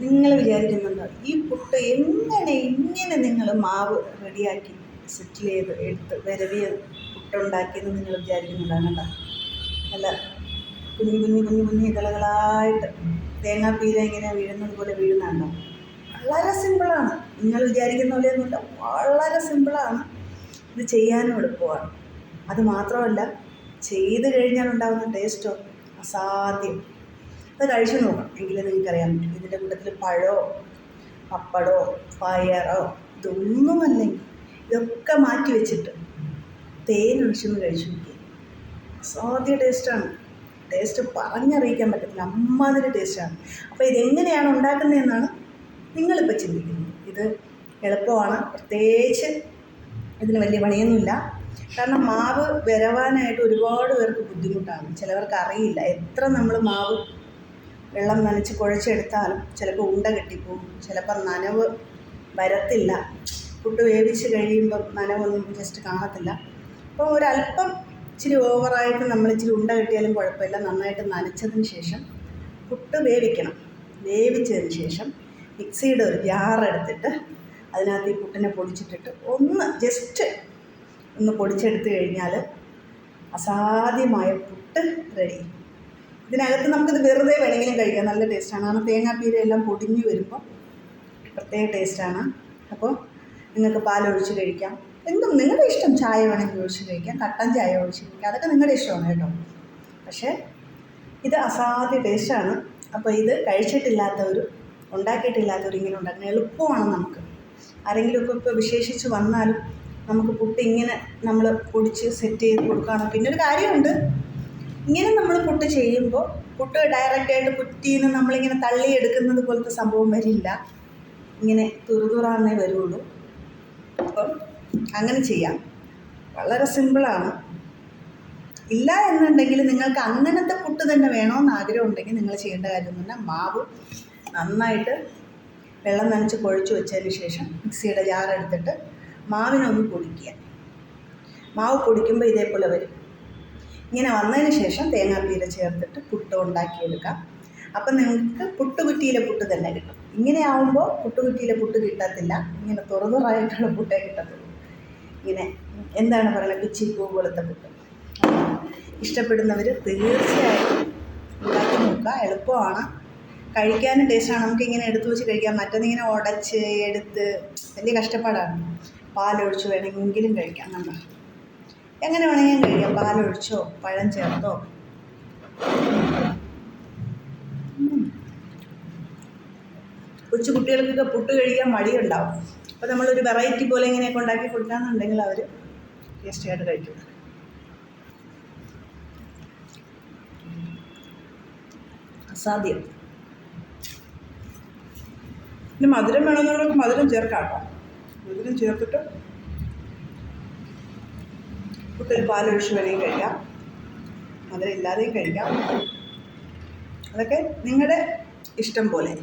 നിങ്ങൾ വിചാരിക്കുന്നുണ്ടോ ഈ പുട്ട് എങ്ങനെ ഇങ്ങനെ നിങ്ങൾ മാവ് റെഡിയാക്കി സെറ്റിൽ ചെയ്ത് എടുത്ത് വിരവിയ പുട്ടുണ്ടാക്കിയെന്ന് നിങ്ങൾ വിചാരിക്കുന്നുണ്ടാണ് കേട്ടോ? നല്ല കുഞ്ഞു കുഞ്ഞു കുഞ്ഞു കുഞ്ഞു ഇതളകളായിട്ട് തേങ്ങാപ്പീര ഇങ്ങനെ വീഴുന്നത് പോലെ വീഴുന്നുണ്ടോ? വളരെ സിമ്പിളാണ്. നിങ്ങൾ വിചാരിക്കുന്ന പോലെയൊന്നുമില്ല വളരെ സിമ്പിളാണ്. ഇത് ചെയ്യാനും എളുപ്പമാണ്. അത് മാത്രമല്ല ചെയ്ത് കഴിഞ്ഞാൽ ഉണ്ടാകുന്ന ടേസ്റ്റോ അസാധ്യം. അത് കഴിച്ചു നോക്കാം എങ്കിലേ നിങ്ങൾക്കറിയാൻ പറ്റും. ഇതിന്റെ കൂട്ടത്തിൽ പഴമോ പപ്പടമോ പയറോ ഇതൊന്നുമല്ലെങ്കിൽ ഇതൊക്കെ മാറ്റി വെച്ചിട്ട് തേൻ കഴിച്ചു നോക്കി. അസാധ്യ ടേസ്റ്റാണ് ടേസ്റ്റ് പറഞ്ഞറിയിക്കാൻ പറ്റത്തില്ല. അമ്മാതിരി ടേസ്റ്റാണ് അപ്പോൾ ഇതെങ്ങനെയാണ് ഉണ്ടാക്കുന്നതെന്നാണ് നിങ്ങളിപ്പോൾ ചിന്തിക്കുന്നത്. ഇത് എളുപ്പമാണ്. പ്രത്യേകിച്ച് ഇതിന് വലിയ പണിയൊന്നുമില്ല. കാരണം മാവ് വിരവാനായിട്ട് ഒരുപാട് പേർക്ക് ബുദ്ധിമുട്ടാണ്. ചിലവർക്ക് അറിയില്ല. എത്ര നമ്മൾ മാവ് വെള്ളം നനച്ച് കുഴച്ചെടുത്താലും ചിലപ്പോൾ ഉണ്ട കെട്ടിപ്പോവും. ചിലപ്പോൾ നനവ് വരത്തില്ല. പുട്ട് വേവിച്ച് കഴിയുമ്പം നനവൊന്നും ജസ്റ്റ് കാണത്തില്ല. അപ്പോൾ ഒരല്പം ഇച്ചിരി ഓവറായിട്ട് നമ്മൾ ഇച്ചിരി ഉണ്ട കെട്ടിയാലും കുഴപ്പമില്ല. നന്നായിട്ട് നനച്ചതിന് ശേഷം പുട്ട് വേവിക്കണം. വേവിച്ചതിന് ശേഷം മിക്സിയുടെ ഒരു ജാറെടുത്തിട്ട് അതിനകത്ത് ഈ പുട്ടിനെ പൊടിച്ചിട്ടിട്ട് ഒന്ന് ജസ്റ്റ് ഒന്ന് പൊടിച്ചെടുത്ത് കഴിഞ്ഞാൽ അസാധ്യമായ പുട്ട് റെഡി ഇതിനകത്ത് നമുക്കിത് വെറുതെ വേണമെങ്കിലും കഴിക്കാം. നല്ല ടേസ്റ്റാണ്. കാരണം തേങ്ങാപ്പീര എല്ലാം പൊടിഞ്ഞ് വരുമ്പോൾ പ്രത്യേക ടേസ്റ്റാണ്. അപ്പോൾ നിങ്ങൾക്ക് പാലൊഴിച്ച് കഴിക്കാം. എന്തും നിങ്ങളുടെ ഇഷ്ടം ചായ വേണമെങ്കിൽ ഒഴിച്ച് കഴിക്കാം. കട്ടൻ ചായ ഒഴിച്ച് കഴിക്കാം. അതൊക്കെ നിങ്ങളുടെ ഇഷ്ടമാണ് കേട്ടോ. പക്ഷേ ഇത് അസാധ്യ ടേസ്റ്റാണ്. അപ്പോൾ ഇത് കഴിച്ചിട്ടില്ലാത്തവരും ഉണ്ടാക്കിയിട്ടില്ലാത്തവരും ഇങ്ങനെ ഉണ്ടാക്കുന്നത് എളുപ്പമാണ് നമുക്ക്. ആരെങ്കിലുമൊക്കെ ഇപ്പോൾ വിശേഷിച്ച് വന്നാലും നമുക്ക് പുട്ട് ഇങ്ങനെ നമ്മൾ പൊടിച്ച് സെറ്റ് ചെയ്ത് കൊടുക്കുകയാണ്. പിന്നെ ഒരു കാര്യമുണ്ട്. ഇങ്ങനെ നമ്മൾ പുട്ട് ചെയ്യുമ്പോൾ പുട്ട് ഡയറക്റ്റായിട്ട് കുറ്റിയിൽ നിന്ന് നമ്മളിങ്ങനെ തള്ളിയെടുക്കുന്നത് പോലത്തെ സംഭവം വരില്ല. ഇങ്ങനെ തുറുതുറാന്നേ വരുള്ളൂ. അപ്പം അങ്ങനെ ചെയ്യാം. വളരെ സിമ്പിളാണ് ഇല്ല എന്നുണ്ടെങ്കിൽ നിങ്ങൾക്ക് അങ്ങനത്തെ പുട്ട് തന്നെ വേണമെന്ന് ആഗ്രഹം ഉണ്ടെങ്കിൽ നിങ്ങൾ ചെയ്യേണ്ട കാര്യം എന്ന് പറഞ്ഞാൽ മാവ് നന്നായിട്ട് വെള്ളം നനച്ച് കുഴച്ച് വെച്ചതിന് ശേഷം മിക്സിയുടെ ജാറെടുത്തിട്ട് മാവിനൊന്ന് പൊടിക്കുക. മാവ് പൊടിക്കുമ്പോൾ ഇതേപോലെ വരും. ഇങ്ങനെ വന്നതിന് ശേഷം തേങ്ങാപ്പീര ചേർത്തിട്ട് പുട്ട് ഉണ്ടാക്കിയെടുക്കാം. അപ്പം നിങ്ങൾക്ക് പുട്ടുകുറ്റിയിലെ പുട്ട് തന്നെ കിട്ടും. ഇങ്ങനെ ആവുമ്പോൾ പുട്ടുകുറ്റിയിലെ പുട്ട് കിട്ടത്തില്ല. ഇങ്ങനെ തുറന്നുറായിട്ടുള്ള പുട്ടേ കിട്ടത്തുള്ളൂ. ഇങ്ങനെ എന്താണ് പറയുന്നത്? പിച്ചിപ്പൂ പോലത്തെ പുട്ട്. ഇഷ്ടപ്പെടുന്നവർ തീർച്ചയായിട്ടും ഉണ്ടാക്കി നോക്കുക. എളുപ്പമാണ്. കഴിക്കാനും ടേസ്റ്റാണ് നമുക്ക് ഇങ്ങനെ എടുത്തു വെച്ച് കഴിക്കാം. മറ്റേതിങ്ങനെ ഉടച്ച് എടുത്ത് വലിയ കഷ്ടപ്പാടാണ്. പാലൊഴിച്ച് വേണമെങ്കിലും കഴിക്കാം. നമ്മൾ എങ്ങനെ വേണമെങ്കിലും കഴിക്കാം. പാലൊഴിച്ചോ പഴം ചേർത്തോ. കൊച്ചു കുട്ടികൾക്കൊക്കെ പുട്ട് കഴിക്കാൻ മടിയുണ്ടാവും. അപ്പോൾ നമ്മളൊരു വെറൈറ്റി പോലെ ഇങ്ങനെയൊക്കെ ഉണ്ടാക്കി കൊടുക്കാന്നുണ്ടെങ്കിൽ അവർ ടേസ്റ്റിയായിട്ട് കഴിക്കും. അസാധ്യം. പിന്നെ മധുരം വേണമെന്നുള്ളവർക്ക് മധുരം ചേർക്കാം കേട്ടോ. മധുരം ചേർത്തിട്ട് പുട്ടിൽ പാലൊഴിച്ച് വേണമെങ്കിൽ കഴിക്കാം. മധുരം ഇല്ലാതെയും കഴിക്കാം. അതൊക്കെ നിങ്ങളുടെ ഇഷ്ടം പോലെ.